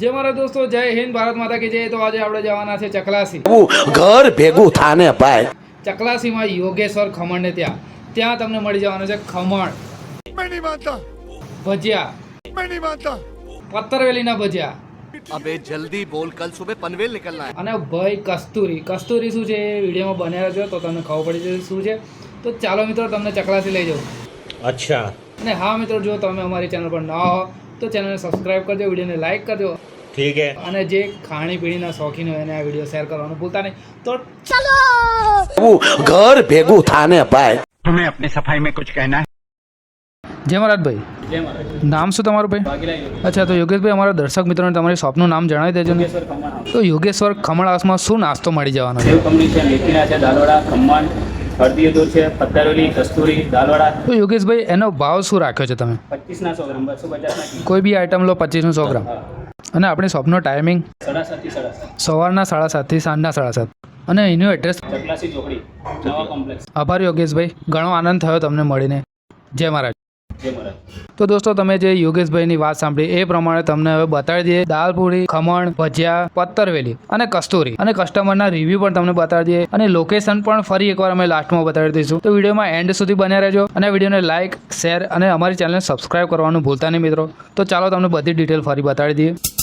જે મારા દોસ્તો જય હિન્દ ભારત માતા કે જય. તો આજે આપણે જવાના છે ચકલાસી. ઘર ભેગું થાને ભાઈ. ચકલાસીમાં યોગેશ્વર ખમણને ત્યાં. ત્યાં તમને મળી જવાનું છે ખમણ. ભજીયા. પત્તરવેલીના ભજીયા. અબે જલ્દી બોલ કલ સુબે પનવેલ નીકળના હે. અને ભાઈ કસ્તુરી. કસ્તુરી શું છે? એ વિડીયોમાં બન્યા રહેજો તો તમને ખબર પડી જશે શું છે. તો ચાલો મિત્રો તમને ચકલાસી લઈ જાઉં. અચ્છા. અને હા મિત્રો જો તમે અમારી ચેનલ પર ન હો તો ચેનલને સબસ્ક્રાઈબ કરજો વિડીયોને લાઇક કરજો. ઠીક હે. અને જે ખાણી પીણીના શોખીન હોય એને આ વીડિયો શેર કરવાનું ભૂલતા નહીં. તો ચલો! ઘર ભેગું થાને ભાઈ. તમે આપની સફાઈ મેં કુછ કહેના જય મહારાજભાઈ નામ શું તમારું ભાઈ? અચ્છા તો યોગેશભાઈ અમારા દર્શક મિત્રોને તમારી શોપનું નામ જણાવી દેજો ને. તો યોગેશ્વર ખમણ હાઉસમાં શું નાસ્તો મળી જવાનો છે? હળદી દૂધ છે પત્તરોલી કસ્તુરી દાલવડા. તો યોગેશભાઈ એનો ભાવ શું રાખ્યો છે તમે? પચીસના સો ગ્રામ બસો પચાસના કોઈ બી આઈટમ લો પચીસનું સો ગ્રામ. અને આપણી શોપનો ટાઈમિંગ સાડા સાતથી સાડા સાત સવારના સાડા સાતથી સાંજના સાડા સાત અને એનું એડ્રેસ ચોકડી નવા કોમ્પ્લેક્સ આભાર યોગેશભાઈ ઘણો આનંદ થયો તમને મળીને. જય મહારાજ. તો દોસ્તો, તમે જે યોગેશભાઈની વાત સાંભળી, એ પ્રમાણે તમને હવે બતાવી દઈએ. દાલ પૂરી ખમણ, ભજીયા પત્તરવેલી અને કસ્તુરી. અને કસ્ટમરના રિવ્યૂ પણ તમને બતાવી દઈએ. અને લોકેશન પણ ફરી એકવાર અમે લાસ્ટમાં બતાવી દઈશું. તો વિડીયોમાં એન્ડ સુધી બન્યા રહેજો અને વિડીયોને લાઇક શેર અને અમારી ચેનલને સબસ્ક્રાઇબ કરવાનું ભૂલતા નહીં મિત્રો. તો ચાલો તમને બધી ડિટેલ ફરી બતાવી દઈએ.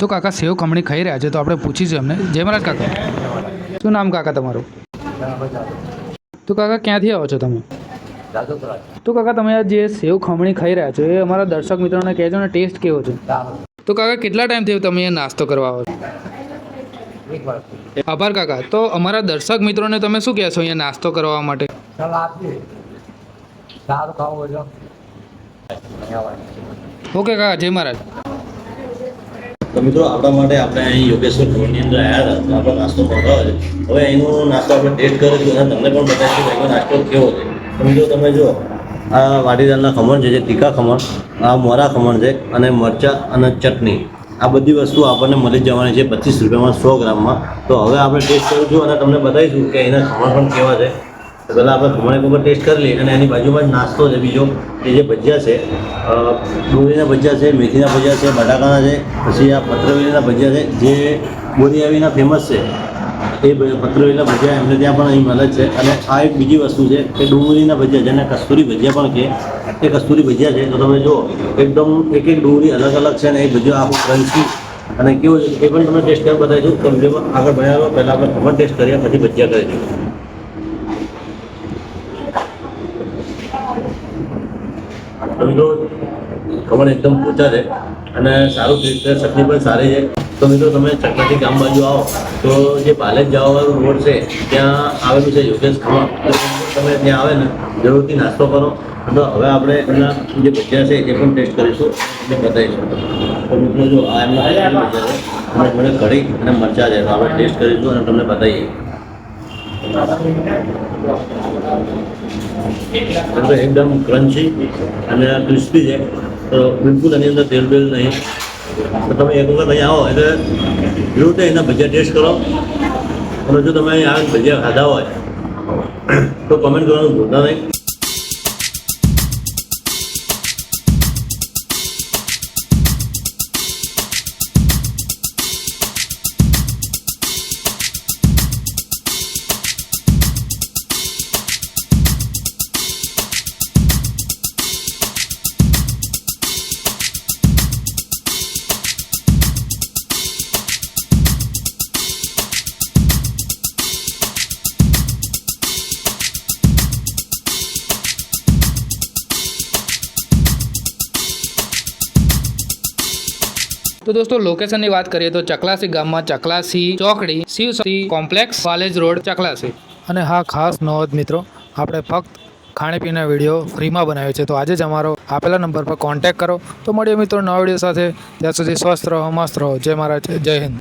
તો કાકા સેવ ખમણી ખાઈ રહ્યા છે તો આપણે પૂછીશું એમને. જય મહારાજ કાકા. શું નામ કાકા તમારું? તો કાકા ક્યાંથી આવો છો તમે? તો કાકા તમે આ જે સેવ ખમણી ખાઈ રહ્યા છો એ અમારા દર્શક મિત્રોને કહેજો ને ટેસ્ટ કેવો છે? તો કાકા કેટલા ટાઈમથી તમે એ નાસ્તો કરવા આવો છો? આભાર કાકા. તો અમારા દર્શક મિત્રોને તમે શું કહેશો અહીંયા નાસ્તો કરવા માટે? ઓકે કાકા જય મહારાજ. તો મિત્રો આપણા માટે આપણે અહીં યોગેશ્વર રોડની અંદર આવ્યા હતા. આપણો નાસ્તો મંગાવ્યો છે હવે અહીંનો નાસ્તો આપણે ટેસ્ટ કરીશું અને તમને પણ બતાવીશું કે અહીંનો નાસ્તો કેવો છે. તો મિત્રો તમે જુઓ આ વાટીદાલના ખમણ છે, જે તીખા ખમણ, આ મોરા ખમણ છે અને મરચાં અને ચટણી. આ બધી વસ્તુ આપણને મળી જવાની છે પચીસ રૂપિયામાં સો ગ્રામમાં. તો હવે આપણે ટેસ્ટ કરીશું અને તમને બતાવીશું કે એના ખમણ પણ કેવા છે. પહેલાં આપણે ભમણે એક ટેસ્ટ કરી લઈએ અને એની બાજુમાં જ નાસ્તો છે, બીજો કે જે ભજીયા છે ડુંગળીના ભજીયા છે, મેથીના ભજીયા છે, બટાકાના છે, પછી આ પત્રવેલીના ભજીયા છે, જે બોરીઆવીના ફેમસ છે, એ પત્રવેલીના ભજીયા એમને ત્યાં પણ અહીં મળે છે. અને આ એક બીજી વસ્તુ છે કે ડુંગળીના ભજીયા, જેને કસ્તુરી ભજીયા પણ કહે, એ કસ્તુરી ભજીયા છે. તો તમે જુઓ, એકદમ એક એક ડુંગળી અલગ અલગ છે ને એ ભજીયા આખું ક્રન્ચી અને કેવું છે, એ પણ તમે ટેસ્ટ કરવા બતાવીશું. તો આગળ બનાવો પહેલાં આપણે ખબર ટેસ્ટ કરીએ પછી ભજીયા કરીશું. તો ખબર એકદમ ઓછા છે અને સારું ટેસ્ટ શક્તિ પણ સારી છે. તો મિત્રો તમે ચકલાથી ગામ બાજુ આવો. તો જે પાલેજ જવાવાળો રોડ છે ત્યાં આવેલું છે યોગેશ ખમણ. તમે ત્યાં આવે ને જરૂરથી નાસ્તો કરો. તો હવે આપણે એમના જે ભજીયા છે એ પણ ટેસ્ટ કરીશું. અને બતાવીશું તો મિત્રો જો આ એમના અને કઢી અને મરચાં છે. તો આપણે ટેસ્ટ કરીશું અને તમને બતાવીએ. એકદમ ક્રન્ચી અને ક્રિસ્પી છે. તો બિલકુલ એની અંદર તેલ બેલ નહીં. તો તમે એક વખત અહીં આવો, એટલે જરૂર એના ભજીયા ટેસ્ટ કરો. અને જો તમે આ ભજીયા ખાધા હોય, તો કમેન્ટ કરવાનું ભૂલતા નહીં. તો દોસ્તો લોકેશનની વાત કરીએ તો ચકલાસી ગામમાં ચકલાસી ચોકડી Shiv complex college road Chaklasi. અને હા, ખાસ નોંધ મિત્રો, આપણે ફક્ત ખાણીપીણા વીડિયો ફ્રીમાં બનાવ્યો છે તો આજે જ અમારો આપેલા નંબર પર કોન્ટેક્ટ કરો. તો મળીએ મિત્રો નવા વીડિયો સાથે. ત્યાં સુધી સ્વસ્થ રહો, મસ્ત રહો. જય મહારાજ, જય હિન્દ.